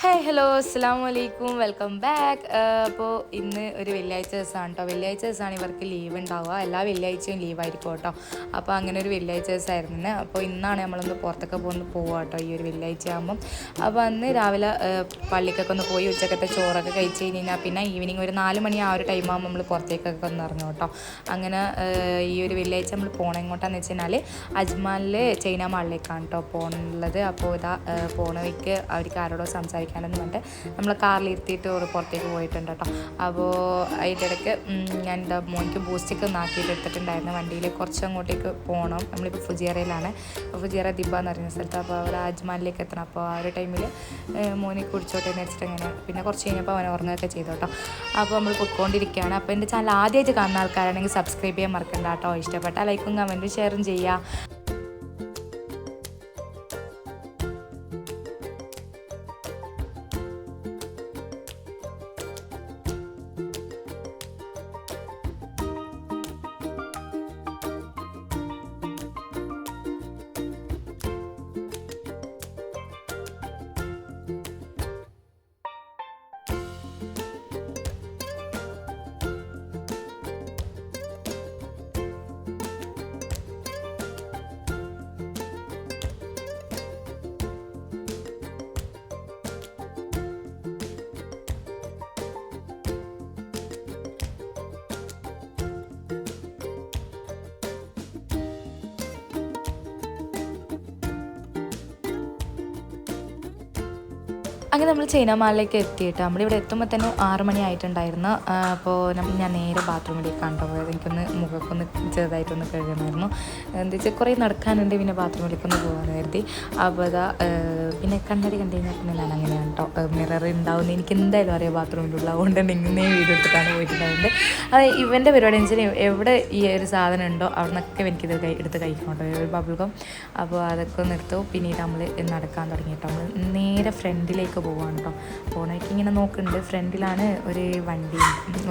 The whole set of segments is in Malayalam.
ഹായ് ഹലോ അസ്സാം വലൈക്കും വെൽക്കം ബാക്ക് അപ്പോൾ ഇന്ന് ഒരു വെള്ളിയാഴ്ച ദിവസമാണ് കേട്ടോ വെള്ളിയാഴ്ച ദിവസമാണ് ഇവർക്ക് ലീവ് ഉണ്ടാവുക. എല്ലാ വെള്ളിയാഴ്ചയും ലീവായിരിക്കും കേട്ടോ അപ്പോൾ അങ്ങനെ ഒരു വെള്ളിയാഴ്ച ദിവസമായിരുന്നു അപ്പോൾ ഇന്നാണ് നമ്മളൊന്ന് പുറത്തൊക്കെ പോകുന്ന പോവുക കേട്ടോ ഈ ഒരു വെള്ളിയാഴ്ച ആകുമ്പം അപ്പോൾ അന്ന് രാവിലെ പള്ളിക്കൊക്കെ ഒന്ന് പോയി ഉച്ചക്കത്തെ ചോറൊക്കെ കഴിച്ച് കഴിഞ്ഞാൽ പിന്നെ ഈവനിങ് ഒരു നാല് മണി ആ ഒരു ടൈം ആകുമ്പോൾ നമ്മൾ പുറത്തേക്കൊക്കെ ഒന്ന് ഇറങ്ങും കേട്ടോ അങ്ങനെ ഈ ഒരു വെള്ളിയാഴ്ച നമ്മൾ പോകണം എങ്ങോട്ടാന്ന് വെച്ച് കഴിഞ്ഞാൽ അജ്മാലിൽ ചൈന മാളിലേക്കാണ് കേട്ടോ പോകുന്നത് അപ്പോൾ ഇതാ പോണവയ്ക്ക് അവർക്ക് ആരോടോ സംസാരിക്കാനെന്ന് പറഞ്ഞിട്ട് നമ്മൾ കാറിലിരുത്തിയിട്ട് ഒരു പുറത്തേക്ക് പോയിട്ടുണ്ട് കേട്ടോ. അപ്പോൾ അതിന്റെ ഇടയ്ക്ക് ഞാൻ എന്താ മോനിക്ക് ബൂസ്റ്റൊക്കെ നാക്കിയിട്ട് എടുത്തിട്ടുണ്ടായിരുന്നു. വണ്ടിയിൽ കുറച്ച് അങ്ങോട്ടേക്ക് പോകണം നമ്മളിപ്പോൾ ഫുജിയറയിലാണ്. ഫുജിയറ ദിബ എന്ന് പറയുന്ന സ്ഥലത്ത്. അപ്പോൾ അവർ അജ്മാലിലേക്ക് എത്തണം. അപ്പോൾ ആ ഒരു ടൈമിൽ മോനെ കുടിച്ചോട്ടെ എന്ന് വെച്ചിട്ട് അങ്ങനെ പിന്നെ കുറച്ച് കഴിഞ്ഞപ്പോൾ അവൻ ഉറങ്ങുകയൊക്കെ ചെയ്തു കേട്ടോ. അപ്പോൾ നമ്മൾ പൊയ്ക്കൊണ്ടിരിക്കുകയാണ്. അപ്പോൾ എന്റെ ചാനൽ ആദ്യമായിട്ട് കാണുന്ന ആൾക്കാരാണെങ്കിൽ സബ്സ്ക്രൈബ് ചെയ്യാൻ മറക്കണ്ട കേട്ടോ. ഇഷ്ടപ്പെട്ട ലൈക്കും കമന്റും ഷെയറും ചെയ്യുക. അങ്ങനെ നമ്മൾ ചൈനമാലിലേക്ക് എത്തിയിട്ട് നമ്മളിവിടെ എത്തുമ്പോൾ തന്നെ ആറ് മണി ആയിട്ടുണ്ടായിരുന്നു. അപ്പോൾ ഞാൻ നേരെ ബാത്റൂമിലേക്ക് കണ്ടുപോയത് പോയത് എനിക്കൊന്ന് മുഖക്കൊന്ന് ചെറുതായിട്ടൊന്ന് കഴുകണമായിരുന്നു എന്താ വെച്ചാൽ കുറേ നടക്കാനുണ്ട് പിന്നെ ബാത്റൂമിലേക്കൊന്ന് പോകാമെന്ന് കരുതി. അപ്പോൾ അതാ പിന്നെ കണ്ണടി കണ്ടു കഴിഞ്ഞാൽ പിന്നെ ഞാൻ അങ്ങനെയാണ് കേട്ടോ മിറർ ഉണ്ടാവുന്നത് എനിക്ക് എന്തായാലും അറിയാം ബാത്റൂമിലുള്ള അതുകൊണ്ട് തന്നെ ഇങ്ങനെ വീഡിയോ എടുത്തിട്ടാണ് പോയിട്ടുണ്ടായിരുന്നത് അത് ഇവന്റെ പരിപാടി എന്ന് വെച്ചാൽ എവിടെ ഈ ഒരു സാധനം ഉണ്ടോ അവിടെ നിന്നൊക്കെ എനിക്കിത് കൈ എടുത്ത് കഴിക്കണം കേട്ടോ ഒരു ബബിൾ ഗം അപ്പോൾ അതൊക്കെ എടുത്തു. പിന്നീട് നമ്മൾ നടക്കാൻ തുടങ്ങി നമ്മൾ നേരെ ഫ്രണ്ടിലേക്ക് പോവാണ് കേട്ടോ പോണേക്ക് ഇങ്ങനെ നോക്കുന്നുണ്ട് ഫ്രണ്ടിലാണ് ഒരു വണ്ടി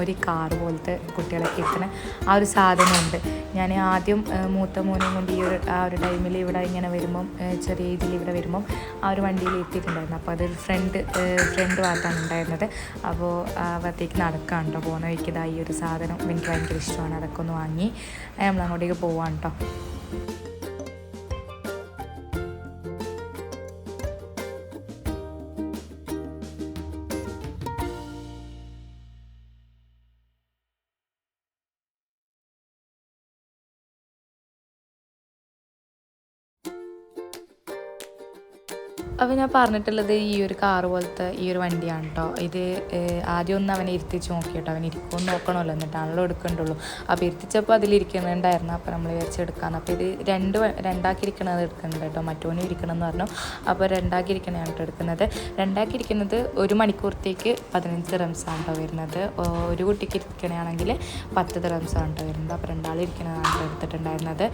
ഒരു കാർ പോലത്തെ കുട്ടികളൊക്കെ എത്തുന്ന ആ ഒരു സാധനമുണ്ട്. ഞാൻ ആദ്യം മൂത്ത മോനും കൊണ്ട് ഈ ഒരു ആ ഒരു ടൈമിൽ ഇവിടെ ഇങ്ങനെ വരുമ്പം ചെറിയ ഇതിൽ ഇവിടെ വരുമ്പം ആ ഒരു വണ്ടിയിൽ എത്തിയിട്ടുണ്ടായിരുന്നു. അപ്പോൾ അതൊരു ഫ്രണ്ട് ഫ്രണ്ട് ഭാഗത്താണ് ഉണ്ടായിരുന്നത്. അപ്പോൾ ആ ഭാഗത്തേക്ക് നടക്കാൻ കേട്ടോ പോകുന്ന വഴിക്ക് ഇതാ ഈ ഒരു സാധനം എനിക്ക് ഭയങ്കര ഇഷ്ടമാണ്. അതൊക്കെ ഒന്ന് വാങ്ങി നമ്മൾ അങ്ങോട്ടേക്ക് പോവാണ് കേട്ടോ അപ്പോൾ ഞാൻ പറഞ്ഞിട്ടുള്ളത് ഈ ഒരു കാറ് പോലത്തെ ഈ ഒരു വണ്ടിയാണ് കേട്ടോ ഇത് ആദ്യം ഒന്ന് അവനെ ഇരുത്തിച്ച് നോക്കി കേട്ടോ അവൻ ഇരിക്കുമെന്ന് നോക്കണമല്ലോ. എന്നിട്ടാണല്ലോ എടുക്കണ്ടുള്ളൂ അപ്പോൾ ഇരുത്തിച്ചപ്പോൾ അതിലിരിക്കുന്നുണ്ടായിരുന്നു അപ്പോൾ നമ്മൾ വിചാരിച്ച് എടുക്കാമെന്ന് അപ്പോൾ ഇത് രണ്ട് രണ്ടാക്കിയിരിക്കണത് എടുക്കുന്നുണ്ട് കേട്ടോ മറ്റോനും ഇരിക്കണമെന്ന് പറഞ്ഞു. അപ്പോൾ രണ്ടാക്കി ഇരിക്കണതാണ് കേട്ടോ എടുക്കുന്നത്. രണ്ടാക്കി ഇരിക്കുന്നത് ഒരു മണിക്കൂറത്തേക്ക് പതിനഞ്ച് റംസാണ് കേട്ടോ വരുന്നത്. ഒരു കുട്ടിക്ക് ഇരിക്കണയാണെങ്കിൽ പത്ത് റംസാണ് കേട്ടോ വരുന്നത്. അപ്പോൾ രണ്ടാളിരിക്കണതാണ് എടുത്തിട്ടുണ്ടായിരുന്നത്.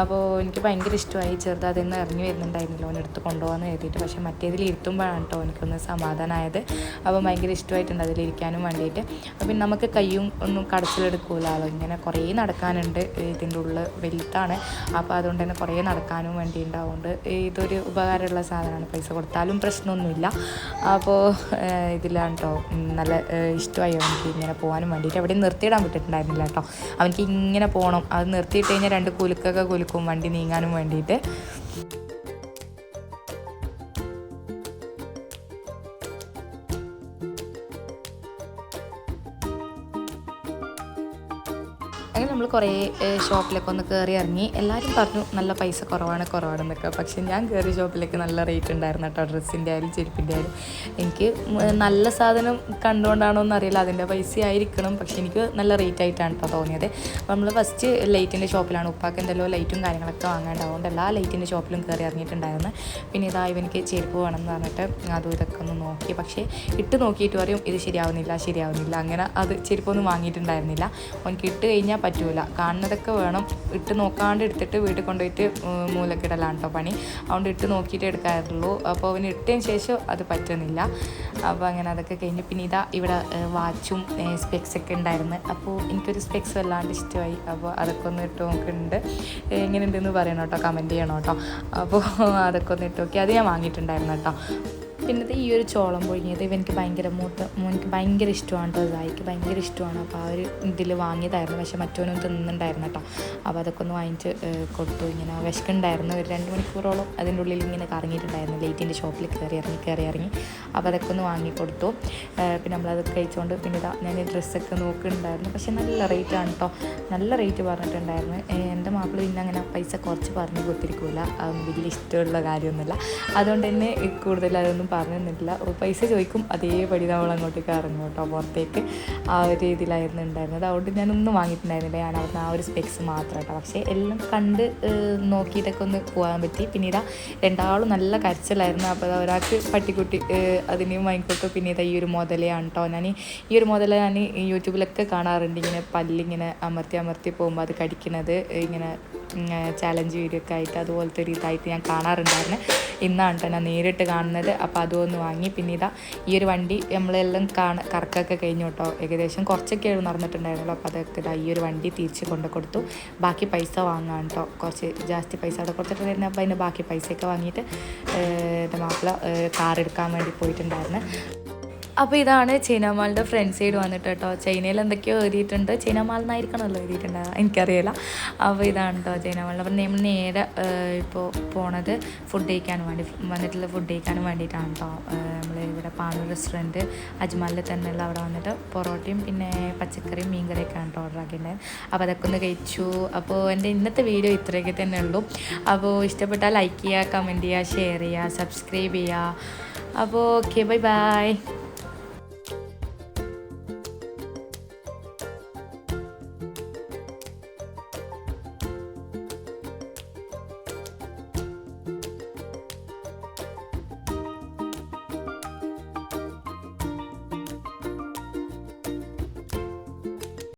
അപ്പോൾ എനിക്ക് ഭയങ്കര ഇഷ്ടമായി. ചെറുത് അതിൽ നിന്ന് ഇറങ്ങി വരുന്നുണ്ടായിരുന്നില്ല. അവനെടുത്ത് കൊണ്ടുപോകാമെന്ന് എഴുതിയിട്ട് പക്ഷേ മറ്റേതിൽ ഇരുത്തുമ്പോഴാണ് കേട്ടോ എനിക്കൊന്ന് സമാധാനമായത് അപ്പോൾ ഭയങ്കര ഇഷ്ടമായിട്ടുണ്ട് അതിലിരിക്കാനും വേണ്ടിയിട്ട്. അപ്പം നമുക്ക് കയ്യും ഒന്നും കടച്ചിലെടുക്കൂലല്ലോ ഇങ്ങനെ കുറേ നടക്കാനുണ്ട്. ഇതിന്റെ ഉള്ളിൽ വലുതാണ്. അപ്പോൾ അതുകൊണ്ട് തന്നെ കുറേ നടക്കാനും വേണ്ടി ഉണ്ടാവുകൊണ്ട് ഇതൊരു ഉപകാരമുള്ള സാധനമാണ്. പൈസ കൊടുത്താലും പ്രശ്നമൊന്നുമില്ല. അപ്പോൾ ഇതിലാണ് കേട്ടോ നല്ല ഇഷ്ടമായി എനിക്ക് ഇങ്ങനെ പോകാനും വേണ്ടിയിട്ട്. എവിടെയും നിർത്തിയിടാൻ പറ്റിയിട്ടുണ്ടായിരുന്നില്ല കേട്ടോ. അവനിക്ക് ഇങ്ങനെ പോകണം. അത് നിർത്തിയിട്ട് കഴിഞ്ഞാൽ രണ്ട് കുലുക്കൊക്കെ കുലുക്കും വണ്ടി നീങ്ങാനും വേണ്ടിയിട്ട്. അങ്ങനെ നമ്മൾ കുറേ ഷോപ്പിലൊക്കെ ഒന്ന് കയറി ഇറങ്ങി. എല്ലാവരും പറഞ്ഞു നല്ല പൈസ കുറവാണ് കുറവാണെന്നൊക്കെ. പക്ഷേ ഞാൻ കയറിയ ഷോപ്പിലേക്ക് നല്ല റേറ്റ് ഉണ്ടായിരുന്നു കേട്ടോ ഡ്രസ്സിന്റെ ആയാലും ചെരുപ്പിന്റെ ആയാലും. എനിക്ക് നല്ല സാധനം കണ്ടുകൊണ്ടാണോ എന്നറിയില്ല അതിന്റെ പൈസ ആയിരിക്കണം പക്ഷേ എനിക്ക് നല്ല റേറ്റ് ആയിട്ടാണ് കേട്ടോ തോന്നിയത്. നമ്മൾ ഫസ്റ്റ് ലൈറ്റിന്റെ ഷോപ്പിലാണ് ഉപ്പാക്ക് എന്തെല്ലോ ലൈറ്റും കാര്യങ്ങളൊക്കെ വാങ്ങാണ്ട് അതുകൊണ്ട് എല്ലാ ലൈറ്റിന്റെ ഷോപ്പിലും കയറി ഇറങ്ങിയിട്ടുണ്ടായിരുന്നു. പിന്നെ ഇതാ ഇവനിക്ക് ചെരുപ്പ് വേണം എന്ന് പറഞ്ഞിട്ട് അതും ഇതൊക്കെ ഒന്ന് നോക്കി. പക്ഷേ ഇട്ട് നോക്കിയിട്ട് പറയും ഇത് ശരിയാവുന്നില്ല ശരിയാവുന്നില്ല. അങ്ങനെ അത് ചെരുപ്പൊന്നും വാങ്ങിയിട്ടുണ്ടായിരുന്നില്ല. അവനക്ക് ഇട്ട് കഴിഞ്ഞാൽ പറ്റൂല. കാണുന്നതൊക്കെ വേണം. ഇട്ട് നോക്കാണ്ട് എടുത്തിട്ട് വീട്ടിൽ കൊണ്ടുപോയിട്ട് മൂലക്കിടലാണ് കേട്ടോ പണി. അതുകൊണ്ട് ഇട്ട് നോക്കിയിട്ട് എടുക്കാറുള്ളൂ. അപ്പോൾ അവന് ഇട്ടതിന് ശേഷം അത് പറ്റുന്നില്ല. അപ്പോൾ അങ്ങനെ അതൊക്കെ കഴിഞ്ഞ് പിന്നെ ഇതാ ഇവിടെ വാച്ചും സ്പെക്സ് ഒക്കെ ഉണ്ടായിരുന്നു. അപ്പോൾ എനിക്കൊരു സ്പെക്സ് വല്ലാണ്ട് ഇഷ്ടമായി. അപ്പോൾ അതൊക്കെ ഒന്ന് ഇട്ട് നോക്കുന്നുണ്ട്. എങ്ങനെയുണ്ടെന്ന് പറയണം കേട്ടോ. കമന്റ് ചെയ്യണം കേട്ടോ. അപ്പോൾ അതൊക്കെ ഒന്ന് ഇട്ട് നോക്കി. അത് ഞാൻ വാങ്ങിയിട്ടുണ്ടായിരുന്നു കേട്ടോ. പിന്നെ ഈ ഒരു ചോളം പൊഴിഞ്ഞത് ഇവനിക്ക് ഭയങ്കര മൂത്ത മോനിക്ക് ഭയങ്കര ഇഷ്ടമാണ് കേട്ടോ ഇതായിക്ക് ഭയങ്കര ഇഷ്ടമാണ്. അപ്പോൾ ആ ഒരു ഇതിൽ വാങ്ങിയതായിരുന്നു. പക്ഷെ മറ്റവനും തിന്നുന്നുണ്ടായിരുന്നു കേട്ടോ അപ്പോൾ അതൊക്കെ ഒന്ന് വാങ്ങിച്ച് കൊടുത്തു. ഇങ്ങനെ വിശക്കുണ്ടായിരുന്നു ഒരു രണ്ട് മണിക്കൂറോളം അതിന്റെ ഉള്ളിൽ ഇങ്ങനെ കറങ്ങിയിട്ടുണ്ടായിരുന്നു. ലൈറ്റിന്റെ ഷോപ്പിൽ കയറി ഇറങ്ങി കയറി ഇറങ്ങി. അപ്പോൾ അതൊക്കെ ഒന്ന് വാങ്ങി കൊടുത്തു. പിന്നെ നമ്മളത് കഴിച്ചുകൊണ്ട് പിന്നെ ഇതാ ഞാൻ ഈ ഡ്രസ്സൊക്കെ നോക്കുന്നുണ്ടായിരുന്നു. പക്ഷെ നല്ല റേറ്റാണ് കേട്ടോ നല്ല റേറ്റ് പറഞ്ഞിട്ടുണ്ടായിരുന്നു. എന്റെ മാപ്പിള പിന്നെ അങ്ങനെ പൈസ കുറച്ച് പറഞ്ഞ് കൊടുത്തിരിക്കില്ല വലിയ ഇഷ്ടമുള്ള കാര്യമൊന്നുമില്ല. അതുകൊണ്ട് തന്നെ കൂടുതൽ അതൊന്നും പറഞ്ഞിരുന്നില്ല ഒരു പൈസ ചോദിക്കും അതേപടി നമ്മൾ അങ്ങോട്ടേക്ക് ഇറങ്ങും കേട്ടോ പുറത്തേക്ക്. ആ ഒരു രീതിയിലായിരുന്നു ഉണ്ടായിരുന്നത്. അതുകൊണ്ട് ഞാനൊന്നും വാങ്ങിയിട്ടുണ്ടായിരുന്നില്ല. ഞാൻ അവിടുന്ന് ആ ഒരു സ്പെക്സ് മാത്രം കേട്ടോ. പക്ഷേ എല്ലാം കണ്ട് നോക്കിയിട്ടൊക്കെ ഒന്ന് പോകാൻ പറ്റി. പിന്നീട് രണ്ടാളും നല്ല കരച്ചിലായിരുന്നു. അപ്പോൾ ഒരാൾക്ക് പട്ടിക്കുട്ടി അതിനെയും വാങ്ങിക്കൊടുത്തു. പിന്നെ ഇതാ ഈ ഒരു മുതലയാണ് കേട്ടോ. ഞാൻ ഈ ഒരു മുതല ഞാൻ യൂട്യൂബിലൊക്കെ കാണാറുണ്ട്. ഇങ്ങനെ പല്ലിങ്ങനെ അമർത്തി അമർത്തി പോകുമ്പോൾ അത് കടിക്കുന്നത് ഇങ്ങനെ ചാലഞ്ച് വീഡിയോ ഒക്കെ ആയിട്ട് അതുപോലത്തെ ഒരു ഇതായിട്ട് ഞാൻ കാണാറുണ്ടായിരുന്നു. ഇന്നാണ് കേട്ടോ ഞാൻ നേരിട്ട് കാണുന്നത്. അപ്പോൾ അതൊന്ന് വാങ്ങി. പിന്നെ ഇതാ ഈ ഒരു വണ്ടി നമ്മളെല്ലാം കാണ കറക്കൊക്കെ കഴിഞ്ഞു കേട്ടോ. ഏകദേശം കുറച്ചൊക്കെ നടന്നിട്ടുണ്ടായിരുന്നല്ലോ അപ്പോൾ അതൊക്കെ ഇതാ ഈ ഒരു വണ്ടി തിരിച്ച് കൊണ്ടു കൊടുത്തു. ബാക്കി പൈസ വാങ്ങാൻ കേട്ടോ. കുറച്ച് ജാസ്തി പൈസ അവിടെ കൊടുത്തിട്ടുണ്ടായിരുന്നു. അപ്പോൾ അതിന്റെ ബാക്കി പൈസയൊക്കെ വാങ്ങിയിട്ട് എന്റെ മാപ്പിള കാർ എടുക്കാൻ വേണ്ടി പോയിട്ടുണ്ടായിരുന്നു. അപ്പോൾ ഇതാണ് ചൈനമാളുടെ ഫ്രണ്ട് സൈഡ് വന്നിട്ട് കേട്ടോ. ചൈനയിൽ എന്തൊക്കെയോ എഴുതിയിട്ടുണ്ട്. ചൈനമാൾ എന്നായിരിക്കണമല്ലോ എഴുതിയിട്ടുണ്ടാകുക എനിക്കറിയില്ല. അപ്പോൾ ഇതാണ് കേട്ടോ ചൈനമാളിൽ അപ്പം നമ്മൾ നേരെ ഇപ്പോൾ പോണത് ഫുഡ് കഴിക്കാൻ വേണ്ടി. വന്നിട്ടുള്ള ഫുഡ് കഴിക്കാനും വേണ്ടിയിട്ടാണ് കേട്ടോ. നമ്മൾ ഇവിടെ പാനൂർ റെസ്റ്റോറന്റ് അജ്മാലിൽ തന്നെയുള്ള അവിടെ വന്നിട്ട് പൊറോട്ടയും പിന്നെ പച്ചക്കറിയും മീൻകറിയൊക്കെ ആണ് കേട്ടോ ഓർഡർ ആക്കിയിട്ടുണ്ടായത് അപ്പോൾ അതൊക്കെ ഒന്ന് കഴിച്ചു. അപ്പോൾ എന്റെ ഇന്നത്തെ വീഡിയോ ഇത്രയൊക്കെ തന്നെ ഉള്ളൂ. അപ്പോൾ ഇഷ്ടപ്പെട്ടാൽ ലൈക്ക് ചെയ്യുക കമന്റ് ചെയ്യുക ഷെയർ ചെയ്യുക സബ്സ്ക്രൈബ് ചെയ്യുക. അപ്പോൾ ഓക്കെ ബൈ ബൈ